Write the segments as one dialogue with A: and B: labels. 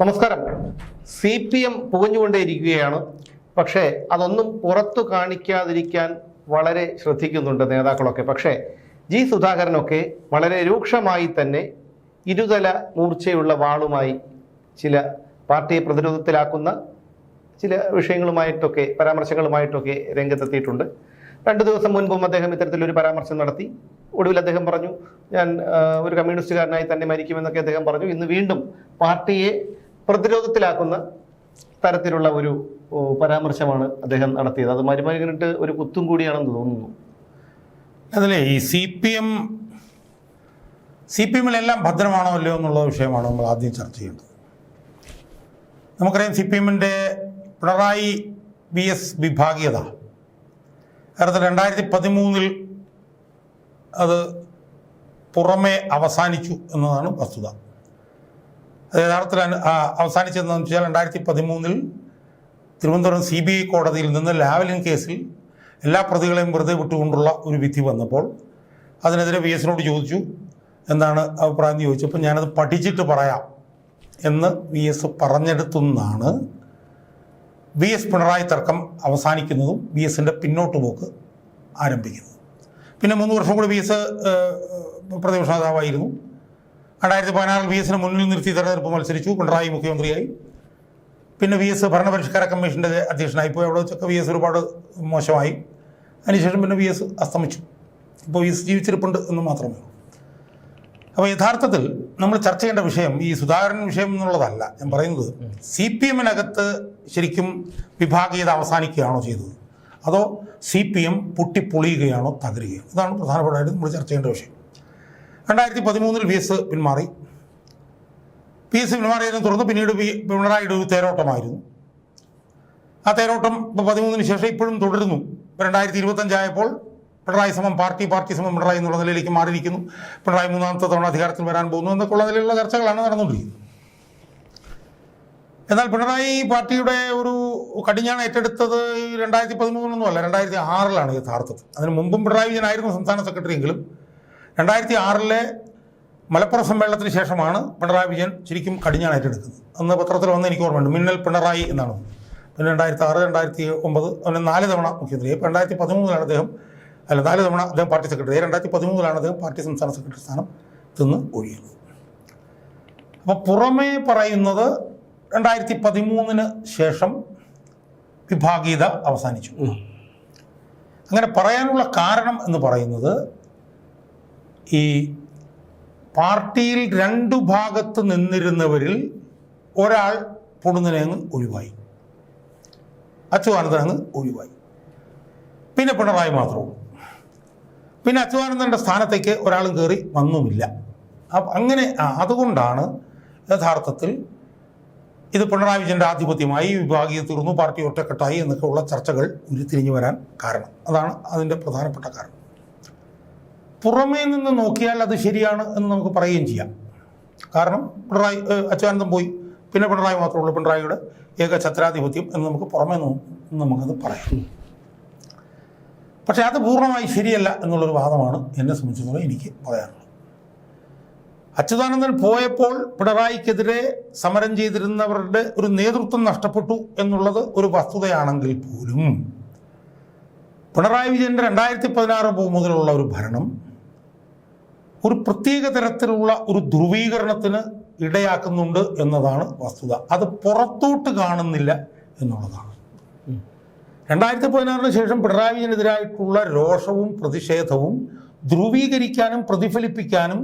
A: നമസ്കാരം. C P M പുകഞ്ഞുകൊണ്ടേയിരിക്കുകയാണ്. പക്ഷേ അതൊന്നും പുറത്തു കാണിക്കാതിരിക്കാൻ വളരെ ശ്രദ്ധിക്കുന്നുണ്ട് നേതാക്കളൊക്കെ. പക്ഷേ ജി സുധാകരനൊക്കെ വളരെ രൂക്ഷമായി തന്നെ ഇരുതല മൂർച്ചയുള്ള വാളുമായി ചില പാർട്ടിയെ പ്രതിരോധത്തിലാക്കുന്ന ചില വിഷയങ്ങളുമായിട്ടൊക്കെ പരാമർശങ്ങളുമായിട്ടൊക്കെ രംഗത്തെത്തിയിട്ടുണ്ട്. രണ്ട് ദിവസം മുൻപും അദ്ദേഹം ഇത്തരത്തിലൊരു പരാമർശം നടത്തി. ഒടുവിൽ അദ്ദേഹം പറഞ്ഞു ഞാൻ ഒരു കമ്മ്യൂണിസ്റ്റുകാരനായി തന്നെ മരിക്കുമെന്നൊക്കെ അദ്ദേഹം പറഞ്ഞു. ഇന്ന് വീണ്ടും പാർട്ടിയെ പ്രതിരോധത്തിലാക്കുന്ന തരത്തിലുള്ള ഒരു പരാമർശമാണ് അദ്ദേഹം നടത്തിയത്. അത് മരുമകനിട്ട് ഒരു കുത്തും കൂടിയാണെന്ന് തോന്നുന്നു.
B: അതിലെ ഈ C P M C P എമ്മിലെല്ലാം ഭദ്രമാണോ അല്ലയോ എന്നുള്ള വിഷയമാണ് നമ്മൾ ആദ്യം ചർച്ച ചെയ്യേണ്ടത്. നമുക്കറിയാം സി പി എമ്മിന്റെ പിണറായി ബി എസ് വിഭാഗീയത. കാരണം രണ്ടായിരത്തി പതിമൂന്നിൽ അത് പുറമേ അവസാനിച്ചു എന്നതാണ് വസ്തുത. അത് യഥാർത്ഥത്തിൽ അവസാനിച്ചതെന്ന് വെച്ചാൽ രണ്ടായിരത്തി പതിമൂന്നിൽ തിരുവനന്തപുരം സി ബി ഐ കോടതിയിൽ നിന്ന് ലാവലിൻ കേസിൽ എല്ലാ പ്രതികളെയും വെറുതെ വിട്ടുകൊണ്ടുള്ള ഒരു വിധി വന്നപ്പോൾ അതിനെതിരെ വി എസിനോട് ചോദിച്ചു എന്താണ് അഭിപ്രായം ചോദിച്ചപ്പോൾ ഞാനത് പഠിച്ചിട്ട് പറയാം എന്ന് വി എസ് പറഞ്ഞെടുത്തുനിന്നാണ് വി എസ് പിണറായി തർക്കം അവസാനിക്കുന്നതും വി എസിന്റെ പിന്നോട്ട് പോക്ക് ആരംഭിക്കുന്നത്. പിന്നെ മൂന്ന് വർഷം കൂടി വി എസ് പ്രതിപക്ഷ നേതാവായിരുന്നു. രണ്ടായിരത്തി പതിനാറിൽ വി എസിനെ മുന്നിൽ നിർത്തി തെരഞ്ഞെടുപ്പ് മത്സരിച്ചു. പിണറായി മുഖ്യമന്ത്രിയായി. പിന്നെ വി എസ് ഭരണപരിഷ്കാര കമ്മീഷന്റെ അധ്യക്ഷനായി പോയി. അവിടെ വെച്ചൊക്കെ വി എസ് ഒരുപാട് മോശമായി. അതിനുശേഷം പിന്നെ വി എസ് അസ്തമിച്ചു. ഇപ്പോൾ വി എസ് ജീവിച്ചിരിപ്പുണ്ട് എന്ന് മാത്രമേ അപ്പോൾ യഥാർത്ഥത്തിൽ നമ്മൾ ചർച്ച ചെയ്യേണ്ട വിഷയം ഈ സുധാകരൻ വിഷയം എന്നുള്ളതല്ല. ഞാൻ പറയുന്നത് സി പി എമ്മിനകത്ത് ശരിക്കും വിഭാഗീയത അവസാനിക്കുകയാണോ ചെയ്തത്? അതോ സി പി എം പൊട്ടിപ്പൊളിയുകയാണോ തകരുകയാണോ? ഇതാണ് പ്രധാനപ്പെട്ടതായിട്ട് നമ്മൾ ചർച്ച ചെയ്യേണ്ട വിഷയം. രണ്ടായിരത്തി പതിമൂന്നിൽ വി എസ് പിന്മാറി. പി എസ് പിന്മാറിയതിനെ തുടർന്ന് പിന്നീട് പിണറായിയുടെ ഒരു തേരോട്ടമായിരുന്നു. ആ തേരോട്ടം ഇപ്പോൾ പതിമൂന്നിന് ശേഷം ഇപ്പോഴും തുടരുന്നു. രണ്ടായിരത്തി ഇരുപത്തഞ്ചായപ്പോൾ പിണറായി സമം പാർട്ടി പാർട്ടി സമം പിണറായി എന്നുള്ള നിലയിലേക്ക് മാറിയിരിക്കുന്നു. പിണറായി മൂന്നാമത്തെ തവണ അധികാരത്തിൽ വരാൻ പോകുന്നു എന്നൊക്കെയുള്ള നിലയിലുള്ള ചർച്ചകളാണ് നടന്നുകൊണ്ടിരിക്കുന്നത്. എന്നാൽ പിണറായി പാർട്ടിയുടെ ഒരു കടിഞ്ഞാണ് ഏറ്റെടുത്തത് രണ്ടായിരത്തി പതിമൂന്നൊന്നും അല്ല രണ്ടായിരത്തി ആറിലാണ് യഥാർത്ഥത്തിൽ. അതിന് മുമ്പും പിണറായി വിജയനായിരുന്നു സംസ്ഥാന സെക്രട്ടറി എങ്കിലും. രണ്ടായിരത്തി ആറിലെ മലപ്പുറം സമ്മേളനത്തിന് ശേഷമാണ് പിണറായി വിജയൻ ശരിക്കും കടിഞ്ഞാണ് ഏറ്റെടുക്കുന്നത് അന്ന് പത്രത്തിൽ വന്ന് എനിക്ക് ഓർമ്മയുണ്ട് മിന്നൽ പിണറായി എന്നാണ്. പിന്നെ രണ്ടായിരത്തി ആറ് രണ്ടായിരത്തി ഒമ്പത് അങ്ങനെ നാല് തവണ മുഖ്യമന്ത്രി. ഇപ്പം രണ്ടായിരത്തി പതിമൂന്നിലാണ് അദ്ദേഹം അല്ല നാല് തവണ അദ്ദേഹം പാർട്ടി സെക്രട്ടറി. രണ്ടായിരത്തി പതിമൂന്നിലാണ് അദ്ദേഹം പാർട്ടി സംസ്ഥാന സെക്രട്ടറി സ്ഥാനം തിന്ന് ഒഴിയുന്നത്. അപ്പോൾ പുറമേ പറയുന്നത് രണ്ടായിരത്തി പതിമൂന്നിന് ശേഷം വിഭാഗീയത അവസാനിച്ചു. അങ്ങനെ പറയാനുള്ള കാരണം എന്ന് പറയുന്നത് ഈ പാർട്ടിയിൽ രണ്ടു ഭാഗത്ത് നിന്നിരുന്നവരിൽ ഒരാൾ പൊടുന്നനെ അങ്ങ് ഒഴിവായി. അച്യുതാനന്ദൻ അങ്ങ് ഒഴിവായി. പിന്നെ പിണറായി മാത്രവും. പിന്നെ അച്യുതാനന്ദന്റെ സ്ഥാനത്തേക്ക് ഒരാളും കയറി വന്നുമില്ല. അങ്ങനെ അതുകൊണ്ടാണ് യഥാർത്ഥത്തിൽ ഇത് പിണറായി വിജയന്റെ ആധിപത്യമായി വിഭാഗീയ തീർന്നു പാർട്ടി ഒറ്റക്കെട്ടായി എന്നൊക്കെയുള്ള ചർച്ചകൾ ഉരുത്തിരിഞ്ഞു വരാൻ കാരണം. അതാണ് അതിന്റെ പ്രധാനപ്പെട്ട കാരണം. പുറമേ നിന്ന് നോക്കിയാൽ അത് ശരിയാണ് എന്ന് നമുക്ക് പറയുകയും ചെയ്യാം. കാരണം പിണറായി അച്യുതാനന്ദം പോയി. പിന്നെ പിണറായി മാത്രമേ ഉള്ളൂ. പിണറായിയുടെ ഏക ഛത്രാധിപത്യം എന്ന് നമുക്ക് പുറമേ നമുക്കത് പറയാം. പക്ഷെ അത് പൂർണമായി ശരിയല്ല എന്നുള്ളൊരു വാദമാണ് എന്നെ സംബന്ധിച്ചിടത്തോളം എനിക്ക് പറയാനുള്ളത്. അച്യുതാനന്ദൻ പോയപ്പോൾ പിണറായിക്കെതിരെ സമരം ചെയ്തിരുന്നവരുടെ ഒരു നേതൃത്വം നഷ്ടപ്പെട്ടു എന്നുള്ളത് ഒരു വസ്തുതയാണെങ്കിൽ പോലും പിണറായി വിജയന്റെ രണ്ടായിരത്തി പതിനാറ് മുതലുള്ള ഒരു ഭരണം ഒരു പ്രത്യേക തരത്തിലുള്ള ഒരു ധ്രുവീകരണത്തിന് ഇടയാക്കുന്നുണ്ട് എന്നതാണ് വസ്തുത. അത് പുറത്തോട്ട് കാണുന്നില്ല എന്നുള്ളതാണ്. രണ്ടായിരത്തി പതിനാറിന് ശേഷം പിണറായി വിജയനെതിരായിട്ടുള്ള രോഷവും പ്രതിഷേധവും ധ്രുവീകരിക്കാനും പ്രതിഫലിപ്പിക്കാനും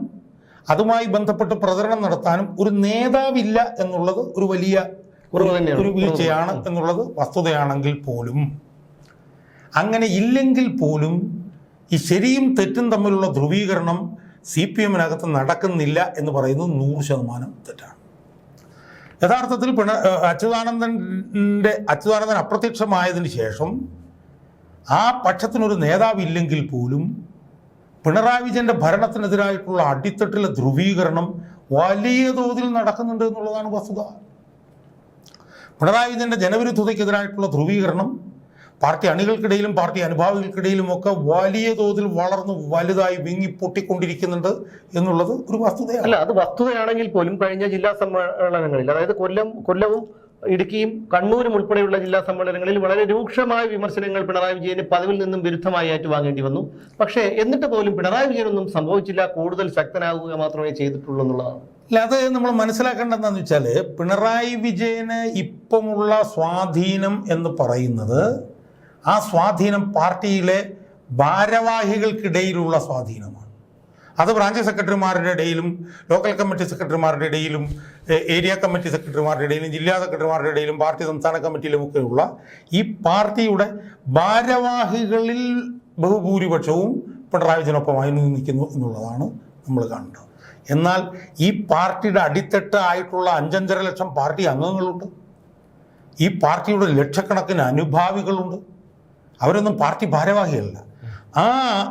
B: അതുമായി ബന്ധപ്പെട്ട് പ്രചരണം നടത്താനും ഒരു നേതാവില്ല എന്നുള്ളത് ഒരു വലിയ ഒരു വീഴ്ചയാണ് എന്നുള്ളത് വസ്തുതയാണെങ്കിൽ പോലും. അങ്ങനെ ഇല്ലെങ്കിൽ പോലും ഈ ശരിയും തെറ്റും തമ്മിലുള്ള ധ്രുവീകരണം സി പി എമ്മിനകത്ത് നടക്കുന്നില്ല എന്ന് പറയുന്നത് നൂറ് ശതമാനം തെറ്റാണ്. യഥാർത്ഥത്തിൽ പിണ അച്യുതാനന്ദന്റെ അച്യുതാനന്ദൻ അപ്രത്യക്ഷമായതിനു ശേഷം ആ പക്ഷത്തിനൊരു നേതാവില്ലെങ്കിൽ പോലും പിണറായി വിജയന്റെ ഭരണത്തിനെതിരായിട്ടുള്ള അടിത്തട്ടിലെ ധ്രുവീകരണം വലിയ തോതിൽ നടക്കുന്നുണ്ട് എന്നുള്ളതാണ് വസ്തുത. പിണറായി വിജയന്റെ ജനവിരുദ്ധതയ്ക്കെതിരായിട്ടുള്ള ധ്രുവീകരണം പാർട്ടി അണികൾക്കിടയിലും പാർട്ടി അനുഭാവികൾക്കിടയിലും ഒക്കെ വലിയ തോതിൽ വളർന്ന് വലുതായി വിങ്ങി പൊട്ടിക്കൊണ്ടിരിക്കുന്നുണ്ട് എന്നുള്ളത് ഒരു വസ്തുതയാണ്.
A: അല്ല അത് വസ്തുതയാണെങ്കിൽ പോലും കഴിഞ്ഞ ജില്ലാ സമ്മേളനങ്ങളിൽ അതായത് കൊല്ലം കൊല്ലവും ഇടുക്കിയും കണ്ണൂരും ഉൾപ്പെടെയുള്ള ജില്ലാ സമ്മേളനങ്ങളിൽ വളരെ രൂക്ഷമായ വിമർശനങ്ങൾ പിണറായി വിജയന് പതിവിൽ നിന്നും വിരുദ്ധമായി ഏറ്റുവാങ്ങേണ്ടി വന്നു. പക്ഷേ എന്നിട്ട് പോലും പിണറായി വിജയനൊന്നും സംഭവിച്ചില്ല കൂടുതൽ ശക്തനാകുക മാത്രമേ ചെയ്തിട്ടുള്ളൂ എന്നുള്ളതാണ്.
B: അല്ല അത് നമ്മൾ മനസ്സിലാക്കേണ്ടതെന്ന് വെച്ചാൽ പിണറായി വിജയന് ഇപ്പമുള്ള സ്വാധീനം എന്ന് പറയുന്നത് ആ സ്വാധീനം പാർട്ടിയിലെ ഭാരവാഹികൾക്കിടയിലുള്ള സ്വാധീനമാണ്. അത് ബ്രാഞ്ച് സെക്രട്ടറിമാരുടെ ഇടയിലും ലോക്കൽ കമ്മിറ്റി സെക്രട്ടറിമാരുടെ ഇടയിലും ഏരിയ കമ്മിറ്റി സെക്രട്ടറിമാരുടെ ഇടയിലും ജില്ലാ സെക്രട്ടറിമാരുടെ ഇടയിലും പാർട്ടി സംസ്ഥാന കമ്മിറ്റിയിലുമൊക്കെയുള്ള ഈ പാർട്ടിയുടെ ഭാരവാഹികളിൽ ബഹുഭൂരിപക്ഷവും പിണറായി വിജയനൊപ്പമായി നിൽക്കുന്നു എന്നുള്ളതാണ് നമ്മൾ കാണേണ്ടത്. എന്നാൽ ഈ പാർട്ടിയുടെ അടിത്തട്ട് ആയിട്ടുള്ള അഞ്ചഞ്ചര ലക്ഷം പാർട്ടി അംഗങ്ങളുണ്ട്. ഈ പാർട്ടിയുടെ ലക്ഷക്കണക്കിന് അനുഭാവികളുണ്ട്. അവരൊന്നും പാർട്ടി ഭാരവാഹികളല്ല ആ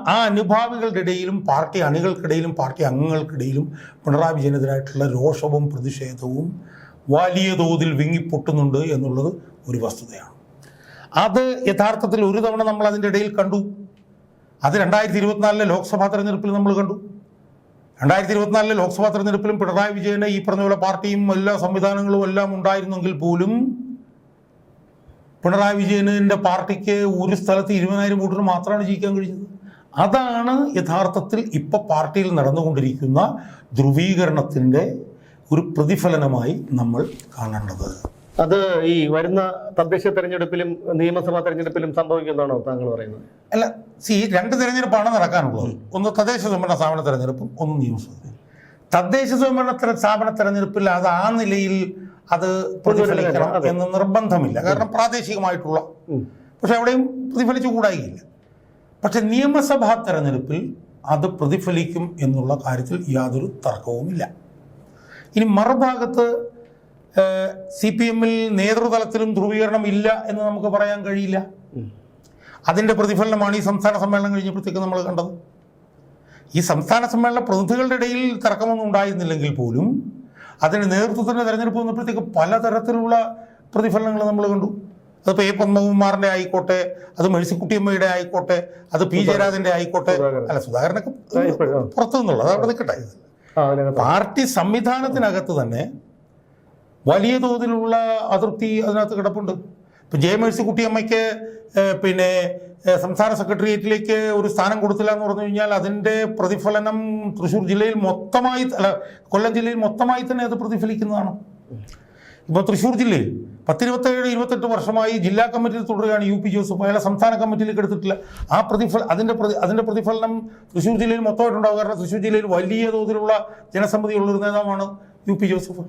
B: ആ അനുഭാവികളുടെ ഇടയിലും പാർട്ടി അണികൾക്കിടയിലും പാർട്ടി അംഗങ്ങൾക്കിടയിലും പിണറായി വിജയനെതിരായിട്ടുള്ള രോഷവും പ്രതിഷേധവും വലിയ തോതിൽ വിങ്ങിപ്പൊട്ടുന്നുണ്ട് എന്നുള്ളത് ഒരു വസ്തുതയാണ്. അത് യഥാർത്ഥത്തിൽ ഒരു തവണ നമ്മൾ അതിന്റെ ഇടയിൽ കണ്ടു. അത് രണ്ടായിരത്തി ഇരുപത്തിനാലിലെ ലോക്സഭാ തെരഞ്ഞെടുപ്പിൽ നമ്മൾ കണ്ടു. രണ്ടായിരത്തി ഇരുപത്തിനാലിലെ ലോക്സഭാ തെരഞ്ഞെടുപ്പിലും പിണറായി വിജയന് ഈ പറഞ്ഞ പോലെ പാർട്ടിയും എല്ലാ സംവിധാനങ്ങളും എല്ലാം ഉണ്ടായിരുന്നെങ്കിൽ പോലും പിണറായി വിജയനിന്റെ പാർട്ടിക്ക് ഒരു സ്ഥലത്ത് ഇരുപതിനായിരം വോട്ടിന് മാത്രമാണ് ജയിക്കാൻ കഴിഞ്ഞത്. അതാണ് യഥാർത്ഥത്തിൽ ഇപ്പോൾ പാർട്ടിയിൽ നടന്നുകൊണ്ടിരിക്കുന്ന ധ്രുവീകരണത്തിന്റെ ഒരു പ്രതിഫലനമായി നമ്മൾ കാണേണ്ടത്.
A: അത് ഈ വരുന്ന തദ്ദേശ തെരഞ്ഞെടുപ്പിലും നിയമസഭാ തെരഞ്ഞെടുപ്പിലും സംഭവിക്കുന്നതാണോ താങ്കൾ പറയുന്നത്?
B: അല്ല സി രണ്ട് തെരഞ്ഞെടുപ്പാണ് നടക്കാനുള്ളത്. ഒന്ന് തദ്ദേശ സ്വയംഭരണ സ്ഥാപന തെരഞ്ഞെടുപ്പും ഒന്ന് നിയമസഭ തദ്ദേശ സ്വയംഭരണ സ്ഥാപന തെരഞ്ഞെടുപ്പിൽ അത് ആ നിലയിൽ അത് പ്രതിഫലിക്കണം. എന്ന് നിർബന്ധമില്ല. കാരണം പ്രാദേശികമായിട്ടുള്ള പക്ഷെ എവിടെയും പ്രതിഫലിച്ചു കൂടായില്ല. പക്ഷെ നിയമസഭാ തെരഞ്ഞെടുപ്പിൽ അത് പ്രതിഫലിക്കും എന്നുള്ള കാര്യത്തിൽ യാതൊരു തർക്കവുമില്ല. ഇനി മറുഭാഗത്ത് സി പി എമ്മിൽ നേതൃതലത്തിലും ധ്രുവീകരണം ഇല്ല എന്ന് നമുക്ക് പറയാൻ കഴിയില്ല. അതിന്റെ പ്രതിഫലനമാണ് ഈ സംസ്ഥാന സമ്മേളനം കഴിഞ്ഞപ്പോഴത്തേക്ക് നമ്മൾ കണ്ടത്. ഈ സംസ്ഥാന സമ്മേളന പ്രതിനിധികളുടെ ഇടയിൽ തർക്കമൊന്നും ഉണ്ടായിരുന്നില്ലെങ്കിൽ പോലും അതിന് നേതൃത്വത്തിന്റെ തെരഞ്ഞെടുപ്പ് വന്നപ്പോഴത്തേക്ക് പലതരത്തിലുള്ള പ്രതിഫലനങ്ങൾ നമ്മൾ കണ്ടു. അതിപ്പോൾ എ പത്മകുമാറിന്റെ ആയിക്കോട്ടെ അത് മേഴ്സിക്കുട്ടിയമ്മയുടെ ആയിക്കോട്ടെ അത് പി ജയരാജന്റെ ആയിക്കോട്ടെ. അല്ല സുധാകരനൊക്കെ. പുറത്തു നിന്നുള്ളത് അവിടെ നിൽക്കട്ടെ. പാർട്ടി സംവിധാനത്തിനകത്ത് തന്നെ വലിയ തോതിലുള്ള അതൃപ്തി അതിനകത്ത് കിടപ്പുണ്ട്. ഇപ്പം ജെ മേഴ്സിക്കുട്ടിയമ്മയ്ക്ക് പിന്നെ സംസ്ഥാന സെക്രട്ടേറിയറ്റിലേക്ക് ഒരു സ്ഥാനം കൊടുത്തില്ല എന്ന് പറഞ്ഞു കഴിഞ്ഞാൽ അതിന്റെ പ്രതിഫലനം തൃശ്ശൂർ ജില്ലയിൽ മൊത്തമായി അല്ല കൊല്ലം ജില്ലയിൽ മൊത്തമായി തന്നെ അത് പ്രതിഫലിക്കുന്നതാണ്. ഇപ്പോൾ തൃശ്ശൂർ ജില്ലയിൽ പത്തിരുപത്തേഴ് ഇരുപത്തെട്ട് വർഷമായി ജില്ലാ കമ്മിറ്റിയിൽ തുടരുകയാണ് യു പി ജോസഫ്. അയാളെ സംസ്ഥാന കമ്മിറ്റിയിലേക്ക് എടുത്തിട്ടില്ല. ആ പ്രതിഫല അതിന്റെ പ്രതി അതിന്റെ പ്രതിഫലനം തൃശ്ശൂർ ജില്ലയിൽ മൊത്തമായിട്ടുണ്ടാവും. കാരണം തൃശ്ശൂർ ജില്ലയിൽ വലിയ തോതിലുള്ള ജനസമ്മതി ഉള്ളൊരു നേതാവാണ് യു പി ജോസഫ്.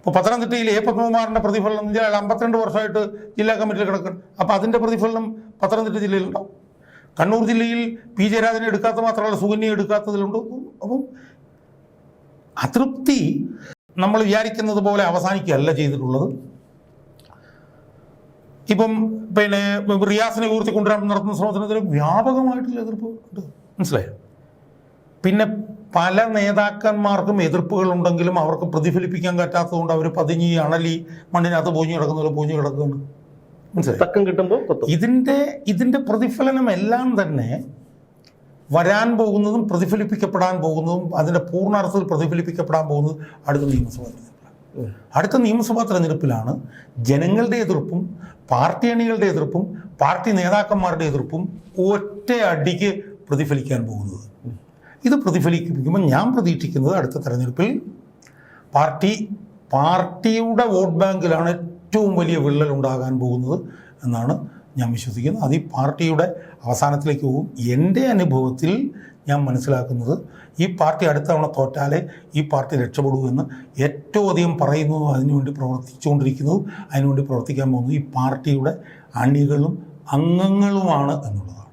B: ഇപ്പോൾ പത്തനംതിട്ടയിൽ എ പത്മകുമാറിന്റെ പ്രതിഫലനം എന്ന് അമ്പത്തിരണ്ട് വർഷമായിട്ട് ജില്ലാ കമ്മിറ്റിയിൽ കിടക്കും അപ്പോൾ അതിന്റെ പ്രതിഫലനം പത്തനംതിട്ട ജില്ലയിലുണ്ടാവും. കണ്ണൂർ ജില്ലയിൽ പി ജയരാജനെ എടുക്കാത്ത മാത്രമല്ല സുകന്യ എടുക്കാത്തതിലുണ്ട്. അപ്പം അതൃപ്തി നമ്മൾ വിചാരിക്കുന്നത് പോലെ അവസാനിക്കുകയല്ല ചെയ്തിട്ടുള്ളത്. ഇപ്പം പിന്നെ റിയാസിനെ ഉയർത്തി കൊണ്ടുവരാൻ നടത്തുന്ന ശ്രമത്തിനെതിരെ വ്യാപകമായിട്ടുള്ള എതിർപ്പ് ഉണ്ട്. മനസ്സിലായോ? പിന്നെ പല നേതാക്കന്മാർക്കും എതിർപ്പുകൾ ഉണ്ടെങ്കിലും അവർക്ക് പ്രതിഫലിപ്പിക്കാൻ പറ്റാത്തതുകൊണ്ട് അവർ പതിഞ്ഞ് ഈ അണലി മണ്ണിനകത്ത് പൂഞ്ഞു കിടക്കുന്ന പൂഞ്ഞു കിടക്കുന്നു കിടക്കുകയാണ്. മനസ്സിലായോ?
A: കിട്ടുമ്പോൾ
B: ഇതിന്റെ ഇതിന്റെ പ്രതിഫലനം എല്ലാം തന്നെ വരാൻ പോകുന്നതും പ്രതിഫലിപ്പിക്കപ്പെടാൻ പോകുന്നതും അതിന്റെ പൂർണാർത്ഥത്തിൽ പ്രതിഫലിപ്പിക്കപ്പെടാൻ പോകുന്നത് അടുത്ത നിയമസഭാ തെരഞ്ഞെടുപ്പിലാണ്. അടുത്ത നിയമസഭാ തെരഞ്ഞെടുപ്പിലാണ് ജനങ്ങളുടെ എതിർപ്പും പാർട്ടി അണികളുടെ എതിർപ്പും പാർട്ടി നേതാക്കന്മാരുടെ എതിർപ്പും ഒറ്റ അടിക്ക് പ്രതിഫലിക്കാൻ പോകുന്നത്. ഇത് പ്രതിഫലിപ്പിക്കുമ്പോൾ ഞാൻ പ്രതീക്ഷിക്കുന്നത് അടുത്ത തെരഞ്ഞെടുപ്പിൽ പാർട്ടി പാർട്ടിയുടെ വോട്ട് ബാങ്കിലാണ് ഏറ്റവും വലിയ വിള്ളൽ ഉണ്ടാകാൻ പോകുന്നത് എന്നാണ് ഞാൻ വിശ്വസിക്കുന്നത്. അത് ഈ പാർട്ടിയുടെ അവസാനത്തിലേക്ക് പോകും. എന്റെ അനുഭവത്തിൽ ഞാൻ മനസ്സിലാക്കുന്നത് ഈ പാർട്ടി അടുത്ത തവണ തോറ്റാലേ ഈ പാർട്ടി രക്ഷപ്പെടൂ എന്ന് ഏറ്റവും അധികം പറയുന്നതും അതിനുവേണ്ടി പ്രവർത്തിച്ചുകൊണ്ടിരിക്കുന്നതും അതിനുവേണ്ടി പ്രവർത്തിക്കാൻ പോകുന്നത് ഈ പാർട്ടിയുടെ അണികളും അംഗങ്ങളുമാണ് എന്നുള്ളതാണ്.